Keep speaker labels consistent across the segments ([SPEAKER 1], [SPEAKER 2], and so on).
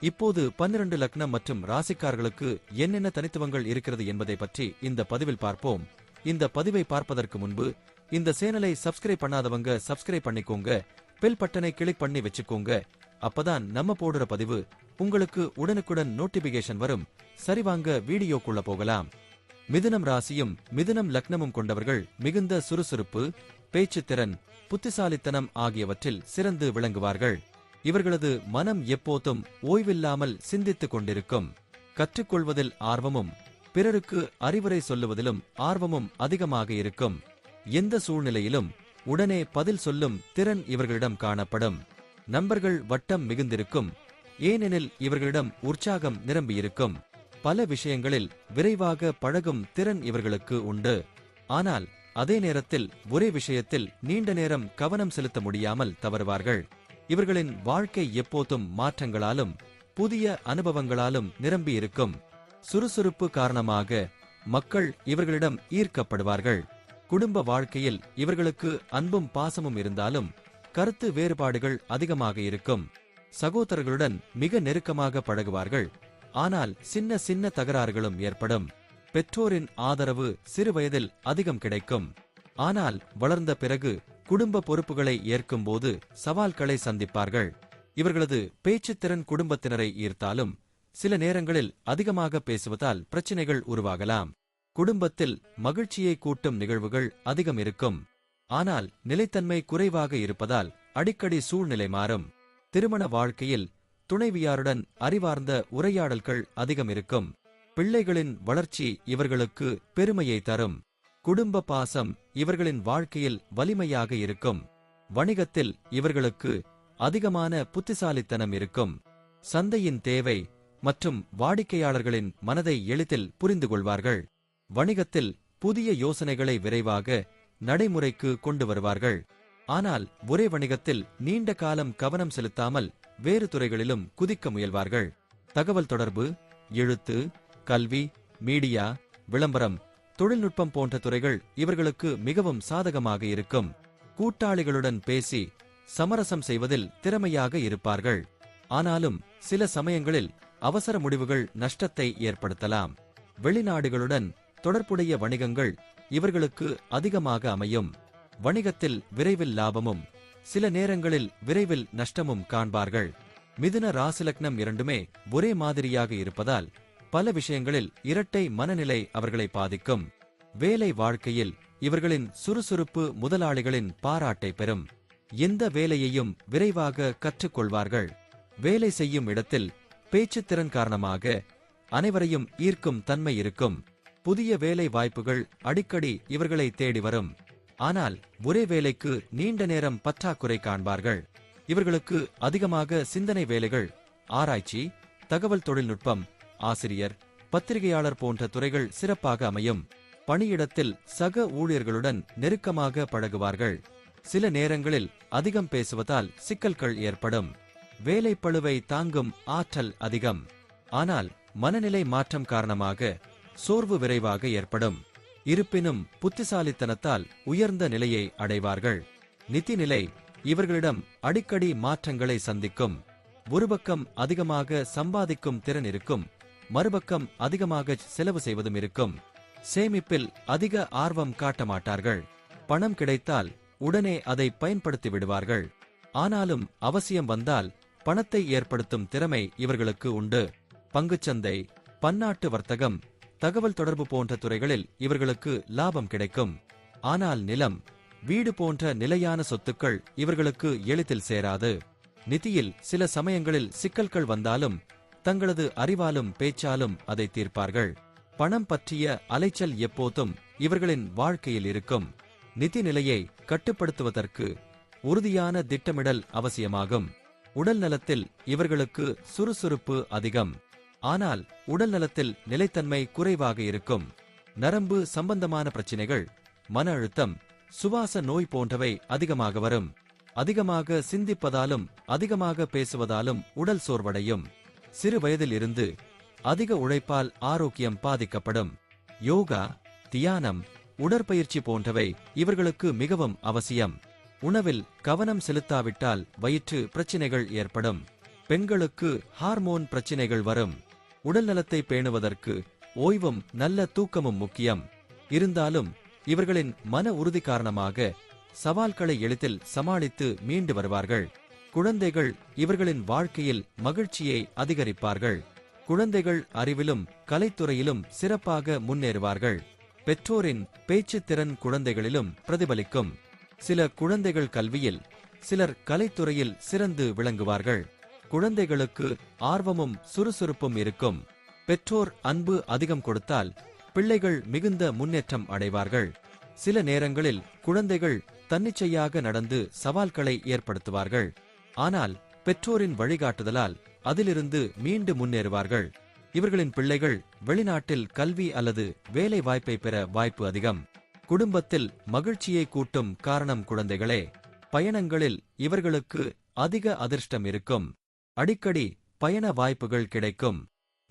[SPEAKER 1] இப்போது பன்னிரண்டு லக்னம் மற்றும் ராசிக்காரர்களுக்கு என்னென்ன தனித்துவங்கள் இருக்கிறது என்பதை பற்றி இந்த பதிவில் பார்ப்போம். இந்த பதிவை பார்ப்பதற்கு முன்பு இந்த சேனலை சப்ஸ்கிரைப் பண்ணாதவங்க சப்ஸ்கிரைப் பண்ணிக்கோங்க பெல் பட்டனை கிளிக் பண்ணி வச்சுக்கோங்க. அப்பதான் நம்ம போடுற பதிவு உங்களுக்கு உடனுக்குடன் நோட்டிபிகேஷன் வரும். சரிவாங்க வீடியோக்குள்ள போகலாம். மிதுனம் ராசியும் மிதுனம் லக்னமும் கொண்டவர்கள் மிகுந்த சுறுசுறுப்பு பேச்சுத்திறன் புத்திசாலித்தனம் ஆகியவற்றில் சிறந்து விளங்குவார்கள். இவர்களது மனம் எப்போதும் ஓய்வில்லாமல் சிந்தித்துக் கொண்டிருக்கும். கற்றுக்கொள்வதில் ஆர்வமும் பிறருக்கு அறிவுரை சொல்லுவதிலும் ஆர்வமும் அதிகமாக இருக்கும். எந்த சூழ்நிலையிலும் உடனே பதில் சொல்லும் திறன் இவர்களிடம் காணப்படும். நண்பர்கள் வட்டம் மிகுந்திருக்கும் ஏனெனில் இவர்களிடம் உற்சாகம் நிரம்பியிருக்கும். பல விஷயங்களில் விரைவாக பழகும் திறன் இவர்களுக்கு உண்டு. ஆனால் அதே நேரத்தில் ஒரே விஷயத்தில் நீண்ட நேரம் கவனம் செலுத்த முடியாமல் தவறுவார்கள். இவர்களின் வாழ்க்கை எப்போதும் மாற்றங்களாலும் புதிய அனுபவங்களாலும் நிரம்பியிருக்கும். சுறுசுறுப்பு காரணமாக மக்கள் இவர்களிடம் ஈர்க்கப்படுவார்கள். குடும்ப வாழ்க்கையில் இவர்களுக்கு அன்பும் பாசமும் இருந்தாலும் கருத்து வேறுபாடுகள் அதிகமாக இருக்கும். சகோதரர்களுடன் மிக நெருக்கமாக பழகுவார்கள். ஆனால் சின்ன சின்ன தகராறுகளும் ஏற்படும். பெற்றோரின் ஆதரவு சிறு வயதில் அதிகம் கிடைக்கும். ஆனால் வளர்ந்த பிறகு குடும்ப பொறுப்புகளை ஏற்கும்போது சவால்களை சந்திப்பார்கள். இவர்களது பேச்சுத்திறன் குடும்பத்தினரை ஈர்த்தாலும் சில நேரங்களில் அதிகமாக பேசுவதால் பிரச்சினைகள் உருவாகலாம். குடும்பத்தில் மகிழ்ச்சியை கூட்டும் நிகழ்வுகள் அதிகம் இருக்கும். ஆனால் நிலைத்தன்மை குறைவாக இருப்பதால் அடிக்கடி சூழ்நிலை மாறும். திருமண வாழ்க்கையில் துணைவியாருடன் அறிவார்ந்த உரையாடல்கள் அதிகம் இருக்கும். பிள்ளைகளின் வளர்ச்சி இவர்களுக்கு பெருமையை தரும். குடும்ப பாசம் இவர்களின் வாழ்க்கையில் வலிமையாக இருக்கும். வணிகத்தில் இவர்களுக்கு அதிகமான புத்திசாலித்தனம் இருக்கும். சந்தையின் தேவை மற்றும் வாடிக்கையாளர்களின் மனதை எளிதில் புரிந்து கொள்வார்கள். வணிகத்தில் புதிய யோசனைகளை விரைவாக நடைமுறைக்கு கொண்டு வருவார்கள். ஆனால் ஒரே வணிகத்தில் நீண்ட காலம் கவனம் செலுத்தாமல் வேறு துறைகளிலும் குதிக்க முயல்வார்கள். தகவல் தொடர்பு எழுத்து கல்வி மீடியா விளம்பரம் தொழில்நுட்பம் போன்ற துறைகள் இவர்களுக்கு மிகவும் சாதகமாக இருக்கும். கூட்டாளிகளுடன் பேசி சமரசம் செய்வதில் திறமையாக இருப்பார்கள். ஆனாலும் சில சமயங்களில் அவசர முடிவுகள் நஷ்டத்தை ஏற்படுத்தலாம். வெளிநாடுகளுடன் தொடர்புடைய வணிகங்கள் இவர்களுக்கு அதிகமாக அமையும். வணிகத்தில் விரைவில் லாபமும் சில நேரங்களில் விரைவில் நஷ்டமும் காண்பார்கள். மிதுன ராசிலக்னம் இரண்டுமே ஒரே மாதிரியாக இருப்பதால் பல விஷயங்களில் இரட்டை மனநிலை அவர்களை பாதிக்கும். வேலை வாழ்க்கையில் இவர்களின் சுறுசுறுப்பு முதலாளிகளின் பாராட்டை பெறும். எந்த வேலையையும் விரைவாக கற்றுக்கொள்வார்கள். வேலை செய்யும் இடத்தில் பேச்சுத்திறன் காரணமாக அனைவரையும் ஈர்க்கும் தன்மை இருக்கும். புதிய வேலை வாய்ப்புகள் அடிக்கடி இவர்களை தேடி வரும். ஆனால் ஒரே வேலைக்கு நீண்ட நேரம் பற்றாக்குறை காண்பார்கள். இவர்களுக்கு அதிகமாக சிந்தனை வேலைகள் ஆராய்ச்சி தகவல் தொழில்நுட்பம் ஆசிரியர் பத்திரிகையாளர் போன்ற துறைகள் சிறப்பாக அமையும். பணியிடத்தில் சக ஊழியர்களுடன் நெருக்கமாக பழகுவார்கள். சில நேரங்களில் அதிகம் பேசுவதால் சிக்கல்கள் ஏற்படும். வேலை பழுவை தாங்கும் ஆற்றல் அதிகம். ஆனால் மனநிலை மாற்றம் காரணமாக சோர்வு விரைவாக ஏற்படும். இருப்பினும் புத்திசாலித்தனத்தால் உயர்ந்த நிலையை அடைவார்கள். நிதிநிலை இவர்களிடம் அடிக்கடி மாற்றங்களை சந்திக்கும். ஒரு பக்கம் அதிகமாக சம்பாதிக்கும் திறன் இருக்கும். மறுபக்கம் அதிகமாக செலவு செய்வதும் இருக்கும். சேமிப்பில் அதிக ஆர்வம் காட்ட மாட்டார்கள். பணம் கிடைத்தால் உடனே அதை பயன்படுத்தி விடுவார்கள். ஆனாலும் அவசியம் வந்தால் பணத்தை ஏற்படுத்தும் திறமை இவர்களுக்கு உண்டு. பங்குச்சந்தை பன்னாட்டு வர்த்தகம் தகவல் தொடர்பு போன்ற துறைகளில் இவர்களுக்கு லாபம் கிடைக்கும். ஆனால் நிலம் வீடு போன்ற நிலையான சொத்துக்கள் இவர்களுக்கு எளிதில் சேராது. நிதியில் சில சமயங்களில் சிக்கல்கள் வந்தாலும் தங்களது அறிவாலும் பேச்சாலும் அதை தீர்ப்பார்கள். பணம் பற்றிய அலைச்சல் எப்போதும் இவர்களின் வாழ்க்கையில் இருக்கும். நிதி நிலையை கட்டுப்படுத்துவதற்கு உறுதியான திட்டமிடல் அவசியமாகும். உடல் நலத்தில் இவர்களுக்கு சுறுசுறுப்பு அதிகம். ஆனால் உடல் நலத்தில் நிலைத்தன்மை குறைவாக இருக்கும். நரம்பு சம்பந்தமான பிரச்சினைகள் மன அழுத்தம் சுவாச நோய் போன்றவை அதிகமாக வரும். அதிகமாக சிந்திப்பதாலும் அதிகமாக பேசுவதாலும் உடல் சோர்வடையும். சிறு வயதில் இருந்து அதிக உழைப்பால் ஆரோக்கியம் பாதிக்கப்படும். யோகா தியானம் உடற்பயிற்சி போன்றவை இவர்களுக்கு மிகவும் அவசியம். உணவில் கவனம் செலுத்தாவிட்டால் வயிற்று பிரச்சினைகள் ஏற்படும். பெண்களுக்கு ஹார்மோன் பிரச்சினைகள் வரும். உடல் நலத்தை பேணுவதற்கு ஓய்வும் நல்ல தூக்கமும் முக்கியம். இருந்தாலும் இவர்களின் மன உறுதி காரணமாக சவால்களை எளிதில் சமாளித்து மீண்டு வருவார்கள். குழந்தைகள் இவர்களின் வாழ்க்கையில் மகிழ்ச்சியை அதிகரிப்பார்கள். குழந்தைகள் அறிவிலும் கலைத்துறையிலும் சிறப்பாக முன்னேறுவார்கள். பெற்றோரின் பேச்சுத்திறன் குழந்தைகளிலும் பிரதிபலிக்கும். சில குழந்தைகள் கல்வியில் சிலர் கலைத்துறையில் சிறந்து விளங்குவார்கள். குழந்தைகளுக்கு ஆர்வமும் சுறுசுறுப்பும் இருக்கும். பெற்றோர் அன்பு அதிகம் கொடுத்தால் பிள்ளைகள் மிகுந்த முன்னேற்றம் அடைவார்கள். சில நேரங்களில் குழந்தைகள் தன்னிச்சையாக நடந்து சவால்களை ஏற்படுத்துவார்கள். ஆனால் பெற்றோரின் வழிகாட்டுதலால் அதிலிருந்து மீண்டு முன்னேறுவார்கள். இவர்களின் பிள்ளைகள் வெளிநாட்டில் கல்வி அல்லது வேலை வாய்ப்பை பெற வாய்ப்பு அதிகம். குடும்பத்தில் மகிழ்ச்சியை கூட்டும் காரணம் குழந்தைகளே பயணங்களில் இவர்களுக்கு அதிக அதிர்ஷ்டம் இருக்கும். அடிக்கடி பயண வாய்ப்புகள் கிடைக்கும்.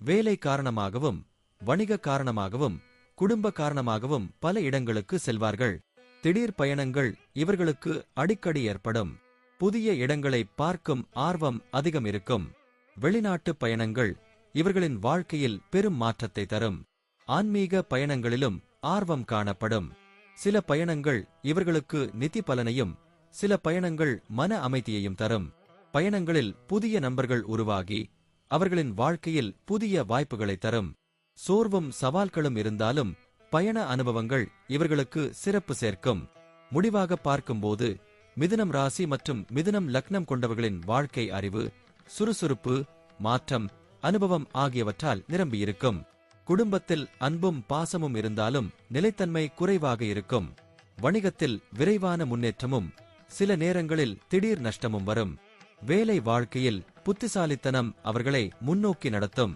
[SPEAKER 1] வேலை காரணமாகவும் வணிக காரணமாகவும் குடும்ப காரணமாகவும் பல இடங்களுக்கு செல்வார்கள். திடீர் பயணங்கள் இவர்களுக்கு அடிக்கடி ஏற்படும். புதிய இடங்களை பார்க்கும் ஆர்வம் அதிகம் இருக்கும் வெளிநாட்டு பயணங்கள் இவர்களின் வாழ்க்கையில் பெரும் மாற்றத்தை தரும். ஆன்மீக பயணங்களிலும் ஆர்வம் காணப்படும். சில பயணங்கள் இவர்களுக்கு நிதி பலனையும் சில பயணங்கள் மன அமைதியையும் தரும். பயணங்களில் புதிய நண்பர்கள் உருவாகி அவர்களின் வாழ்க்கையில் புதிய வாய்ப்புகளை தரும். சோர்வும் சவால்களும் இருந்தாலும் பயண அனுபவங்கள் இவர்களுக்கு சிறப்பு சேர்க்கும். முடிவாக பார்க்கும்போது மிதுனம் ராசி மற்றும் மிதுனம் லக்னம் கொண்டவர்களின் வாழ்க்கை அறிவு சுறுசுறுப்பு மாற்றம் அனுபவம் ஆகியவற்றால் நிரம்பியிருக்கும். குடும்பத்தில் அன்பும் பாசமும் இருந்தாலும் நிலைத்தன்மை குறைவாக இருக்கும். வணிகத்தில் விரைவான முன்னேற்றமும் சில நேரங்களில் திடீர் நஷ்டமும் வரும். வேலை வாழ்க்கையில் புத்திசாலித்தனம் அவர்களை முன்னோக்கி நடத்தும்.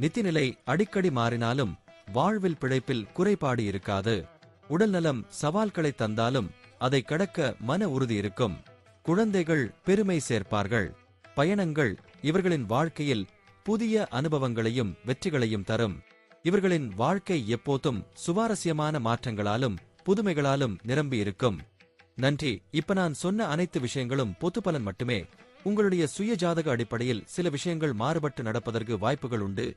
[SPEAKER 1] நிதிநிலை அடிக்கடி மாறினாலும் வாழ்வில் பிழைப்பில் குறைபாடு இருக்காது. உடல்நலம் சவால்களை தந்தாலும் அதை கடக்க மன உறுதி இருக்கும். குழந்தைகள் பெருமை சேர்ப்பார்கள். பயணங்கள் இவர்களின் வாழ்க்கையில் புதிய அனுபவங்களையும் வெற்றிகளையும் தரும். இவர்களின் வாழ்க்கை எப்போதும் சுவாரஸ்யமான மாற்றங்களாலும் புதுமைகளாலும் நிரம்பி இருக்கும். நன்றி. இப்ப நான் சொன்ன அனைத்து விஷயங்களும் பொத்து பலன் மட்டுமே. உங்களுடைய சுய ஜாதக அடிப்படையில் சில விஷயங்கள் மாறுபட்டு நடப்பதற்கு வாய்ப்புகள் உண்டு.